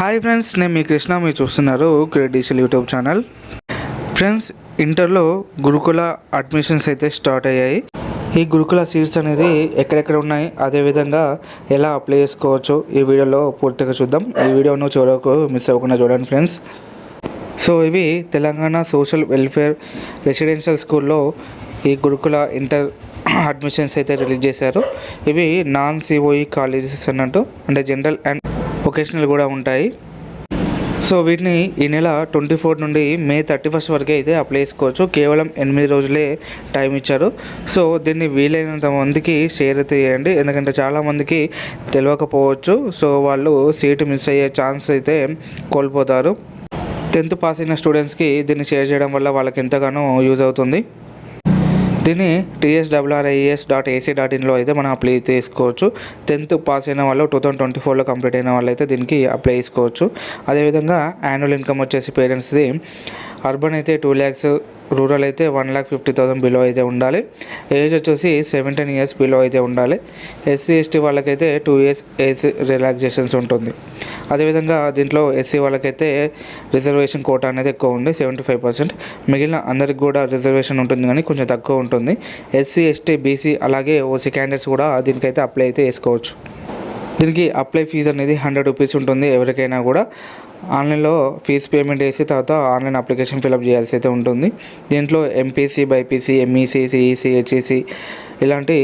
Hi friends నేను మీ కృష్ణ మీరు చూస్తున్నారు క్రెడిషియల్ యూట్యూబ్ ఛానల్ ఫ్రెండ్స్ ఇంటర్లో గురుకుల అడ్మిషన్స్ అయితే స్టార్ట్ అయ్యాయి. ఈ గురుకుల సీట్స్ అనేది ఎక్కడెక్కడ ఉన్నాయి అదేవిధంగా ఎలా అప్లై చేసుకోవచ్చు ఈ వీడియోలో పూర్తిగా చూద్దాం. ఈ వీడియోను చివరకు మిస్ అవ్వకుండా చూడండి ఫ్రెండ్స్ సో ఇవి తెలంగాణ సోషల్ వెల్ఫేర్ రెసిడెన్షియల్ స్కూల్లో ఈ గురుకుల ఇంటర్ అడ్మిషన్స్ అయితే రిలీజ్ చేశారు. ఇవి నాన్ సిఓఈ కాలేజెస్ అన్నట్టు అంటే జనరల్ అండ్ వొకేషనల్ కూడా ఉంటాయి. సో వీటిని ఈ నెల ట్వంటీ ఫోర్ నుండి మే థర్టీ ఫస్ట్ వరకు అయితే అప్లై చేసుకోవచ్చు. కేవలం ఎనిమిది రోజులే టైం ఇచ్చారు. సో దీన్ని వీలైనంత మందికి షేర్ అయితే చేయండి. ఎందుకంటే చాలామందికి తెలియకపోవచ్చు. సో వాళ్ళు సీటు మిస్ అయ్యే ఛాన్స్ అయితే కోల్పోతారు. టెన్త్ పాస్ అయిన స్టూడెంట్స్కి దీన్ని షేర్ చేయడం వల్ల వాళ్ళకి ఎంతగానో యూజ్ అవుతుంది. దీన్ని టీఎస్డబ్ల్యూఆర్ఐఎస్ డాట్ ఏసీ డాట్ ఇన్లో అయితే మనం అప్లై చేసుకోవచ్చు. టెన్త్ పాస్ అయిన వాళ్ళు టూ థౌసండ్ ట్వంటీ ఫోర్లో కంప్లీట్ అయిన వాళ్ళు అయితే దీనికి అప్లై చేసుకోవచ్చు. అదేవిధంగా యాన్యువల్ ఇన్కమ్ వచ్చేసి పేరెంట్స్ది అర్బన్ అయితే టూ ల్యాక్స్ రూరల్ అయితే one lakh fifty thousand below అయితే ఉండాలి. ఏజ్ వచ్చేసి సెవెంటీన్ ఇయర్స్ బిలో అయితే ఉండాలి. ఎస్సీ ఎస్టీ వాళ్ళకైతే టూ ఇయర్స్ ఏజ్ రిలాక్సేషన్స్ ఉంటుంది. అదేవిధంగా దీంట్లో ఎస్సీ వాళ్ళకైతే రిజర్వేషన్ కోట అనేది ఎక్కువ ఉంది సెవెంటీ ఫైవ్ పర్సెంట్. మిగిలిన అందరికి కూడా రిజర్వేషన్ ఉంటుంది కానీ కొంచెం తక్కువ ఉంటుంది. ఎస్సీ ఎస్టీ బీసీ అలాగే ఓసీ క్యాండిడేట్స్ కూడా దీనికైతే అప్లై అయితే చేసుకోవచ్చు. దీనికి అప్లై ఫీజు అనేది హండ్రెడ్ రూపీస్ ఉంటుంది ఎవరికైనా కూడా. ఆన్లైన్లో ఫీజు పేమెంట్ చేసి తర్వాత ఆన్లైన్ అప్లికేషన్ ఫిలప్ చేయాల్సి అయితే ఉంటుంది. దీంట్లో MPC BiPC MEC CEC HEC ఇలాంటి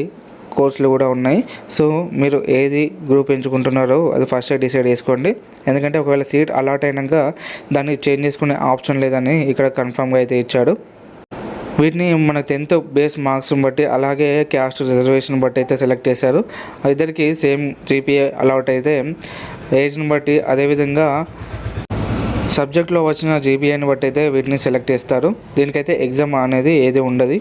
కోర్సులు కూడా ఉన్నాయి. సో మీరు ఏది గ్రూప్ ఎంచుకుంటున్నారో అది ఫస్ట్ డిసైడ్ చేసుకోండి. ఎందుకంటే ఒకవేళ సీట్ అలాట్ అయినాక దాన్ని చేంజ్ చేసుకునే ఆప్షన్ లేదని ఇక్కడ కన్ఫామ్గా అయితే ఇచ్చాడు. వీటిని మన టెన్త్ బేస్ మార్క్స్ని బట్టి అలాగే క్యాస్ట్ రిజర్వేషన్ బట్టి అయితే సెలెక్ట్ చేశారు. ఇద్దరికి సేమ్ జీపీఏ అలాట్ అయితే ఏజ్ని బట్టి అదేవిధంగా సబ్జెక్ట్లో వచ్చిన జీపీఐని బట్టి అయితే వీటిని సెలెక్ట్ చేస్తారు. దీనికైతే ఎగ్జామ్ అనేది ఏది ఉండదు.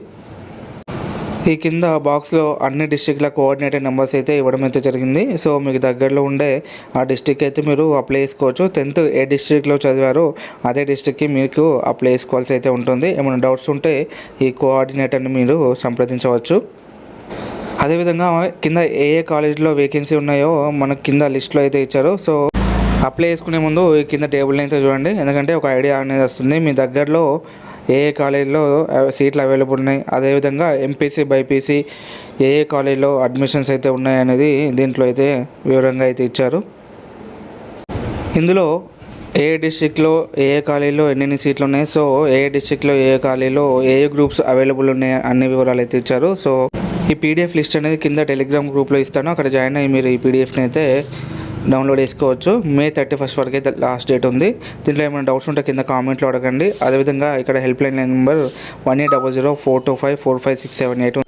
ఈ కింద బాక్స్లో అన్ని డిస్టిక్ల కోఆర్డినేటర్ నెంబర్స్ అయితే ఇవ్వడం అయితే జరిగింది. సో మీకు దగ్గరలో ఉండే ఆ డిస్టిక్ అయితే మీరు అప్లై చేసుకోవచ్చు. టెన్త్ ఏ డిస్టిక్లో చదివారో అదే డిస్టిక్కి మీకు అప్లై చేసుకోవాల్సి అయితే ఉంటుంది. ఏమైనా డౌట్స్ ఉంటే ఈ కోఆర్డినేటర్ని మీరు సంప్రదించవచ్చు. అదేవిధంగా కింద ఏ ఏ కాలేజీలో వేకెన్సీ ఉన్నాయో మనకు కింద లిస్ట్లో అయితే ఇచ్చారు. సో అప్లై చేసుకునే ముందు ఈ కింద టేబుల్ అయితే చూడండి. ఎందుకంటే ఒక ఐడియా అనేది వస్తుంది. మీ దగ్గరలో ఏ ఏ కాలేజీలో సీట్లు అవైలబుల్ ఉన్నాయి అదేవిధంగా ఎంపీసీ బైపీసీ ఏ ఏ కాలేజీలో అడ్మిషన్స్ అయితే ఉన్నాయి అనేది దీంట్లో అయితే వివరంగా అయితే ఇచ్చారు. ఇందులో ఏ డిస్టిక్లో ఏ ఏ కాలేజీలో ఎన్ని సీట్లు ఉన్నాయి సో ఏ డిస్టిక్లో ఏ కాలేజీలో ఏ ఏ గ్రూప్స్ అవైలబుల్ ఉన్నాయి అన్ని వివరాలు అయితే ఇచ్చారు. సో ఈ పీడిఎఫ్ లిస్ట్ అనేది కింద టెలిగ్రామ్ గ్రూప్లో ఇస్తాను అక్కడ జాయిన్ అయ్యి మీరు ఈ పీడిఎఫ్ని అయితే డౌన్లోడ్ చేసుకోవచ్చు. మే థర్టీ ఫస్ట్ వరకు అయితే లాస్ట్ డేట్ ఉంది. దీంట్లో ఏమైనా డౌట్స్ ఉంటే కింద కామెంట్లో అడగండి. అదేవిధంగా ఇక్కడ help line number one eight double zero four two five four five six seven eight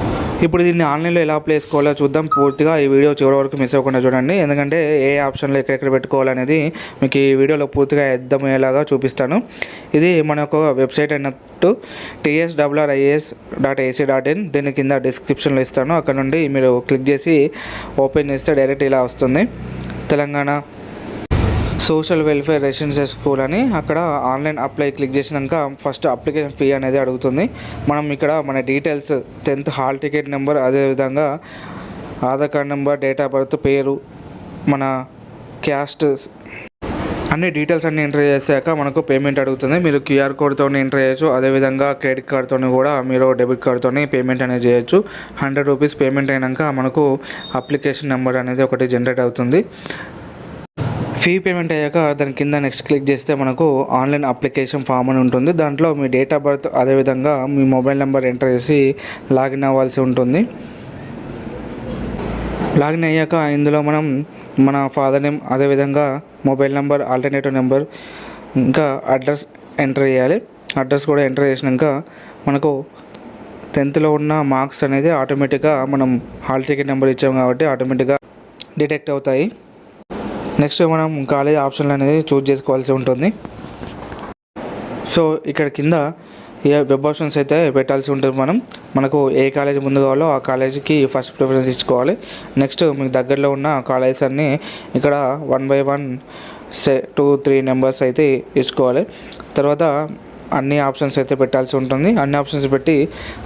ఇప్పుడు దీన్ని ఆన్లైన్లో ఎలా అప్లై చేసుకోవాలో చూద్దాం. పూర్తిగా ఈ వీడియో చివరి వరకు మిస్ అవ్వకుండా చూడండి. ఎందుకంటే ఏ ఆప్షన్లో ఎక్కడెక్కడ పెట్టుకోవాలనేది మీకు ఈ వీడియోలో పూర్తిగా అర్థమయ్యేలాగా చూపిస్తాను. ఇది మన యొక్క వెబ్సైట్ అన్నట్టు TSWRIS dot AC dot in దీని కింద డిస్క్రిప్షన్లో ఇస్తాను. అక్కడ నుండి మీరు క్లిక్ చేసి ఓపెన్ చేస్తే డైరెక్ట్ ఇలా వస్తుంది. Telangana social welfare residential school అని అక్కడ ఆన్లైన్ అప్లై క్లిక్ చేసినాక ఫస్ట్ అప్లికేషన్ ఫీ అనేది అడుగుతుంది. మనం ఇక్కడ మన details tenth hall ticket number అదేవిధంగా Aadhaar card number date of birth పేరు మన క్యాస్ట్ అన్ని డీటెయిల్స్ అన్ని ఎంటర్ చేశాక మనకు పేమెంట్ అడుగుతుంది. మీరు క్యూఆర్ కోడ్తో ఎంటర్ చేయొచ్చు. అదేవిధంగా క్రెడిట్ కార్డ్తో కూడా మీరు డెబిట్ కార్డ్తో పేమెంట్ అనేది చేయొచ్చు. హండ్రెడ్ రూపీస్ పేమెంట్ అయినాక మనకు అప్లికేషన్ నెంబర్ అనేది ఒకటి జనరేట్ అవుతుంది. ఫీ పేమెంట్ అయ్యాక దాని కింద నెక్స్ట్ క్లిక్ చేస్తే మనకు ఆన్లైన్ అప్లికేషన్ ఫామ్ అని ఉంటుంది. దాంట్లో మీ డేట్ ఆఫ్ బర్త్ అదేవిధంగా మీ మొబైల్ నెంబర్ ఎంటర్ చేసి లాగిన్ అవ్వాల్సి ఉంటుంది. లాగిన్ అయ్యాక ఇందులో మనం మన ఫాదర్ నేమ్ అదేవిధంగా మొబైల్ నెంబర్ ఆల్టర్నేటివ్ నెంబర్ ఇంకా అడ్రస్ ఎంటర్ చేయాలి. అడ్రస్ కూడా ఎంటర్ చేసినాక మనకు టెన్త్లో ఉన్న మార్క్స్ అనేది ఆటోమేటిక్గా మనం హాల్ టికెట్ నెంబర్ ఇచ్చాం కాబట్టి ఆటోమేటిక్గా డిటెక్ట్ అవుతాయి. నెక్స్ట్ మనం కాలేజ్ ఆప్షన్లు అనేది చూజ్ చేసుకోవాల్సి ఉంటుంది. సో ఇక్కడ కింద ఏ వెబ్ ఆప్షన్స్ అయితే పెట్టాల్సి ఉంటుంది మనం. మనకు ఏ కాలేజ్ ముందు కావాలో ఆ కాలేజీకి ఫస్ట్ ప్రిఫరెన్స్ ఇచ్చుకోవాలి. నెక్స్ట్ మీకు దగ్గరలో ఉన్న కాలేజెస్ అన్నీ ఇక్కడ one by one say two three numbers అయితే ఇచ్చుకోవాలి. తర్వాత అన్ని ఆప్షన్స్ అయితే పెట్టాల్సి ఉంటుంది. అన్ని ఆప్షన్స్ పెట్టి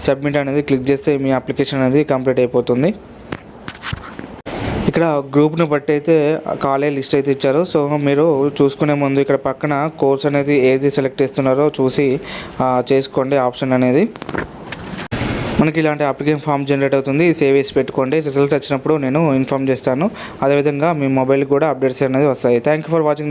సబ్మిట్ అనేది క్లిక్ చేస్తే మీ అప్లికేషన్ అనేది కంప్లీట్ అయిపోతుంది. ఇక్కడ గ్రూప్ని బట్టి అయితే కాలేజ్ లిస్ట్ అయితే ఇచ్చారు. సో మీరు చూసుకునే ముందు ఇక్కడ పక్కన కోర్స్ అనేది ఏది సెలెక్ట్ చేస్తున్నారో చూసి చేసుకోండి ఆప్షన్ అనేది. మనకి ఇలాంటి అప్లికేషన్ ఫామ్ జనరేట్ అవుతుంది. సేవ్ చేసి పెట్టుకోండి. రిజల్ట్ వచ్చినప్పుడు నేను ఇన్ఫామ్ చేస్తాను. అదేవిధంగా మీ మొబైల్ కూడా అప్డేట్స్ అనేది వస్తాయి. Thank you for watching.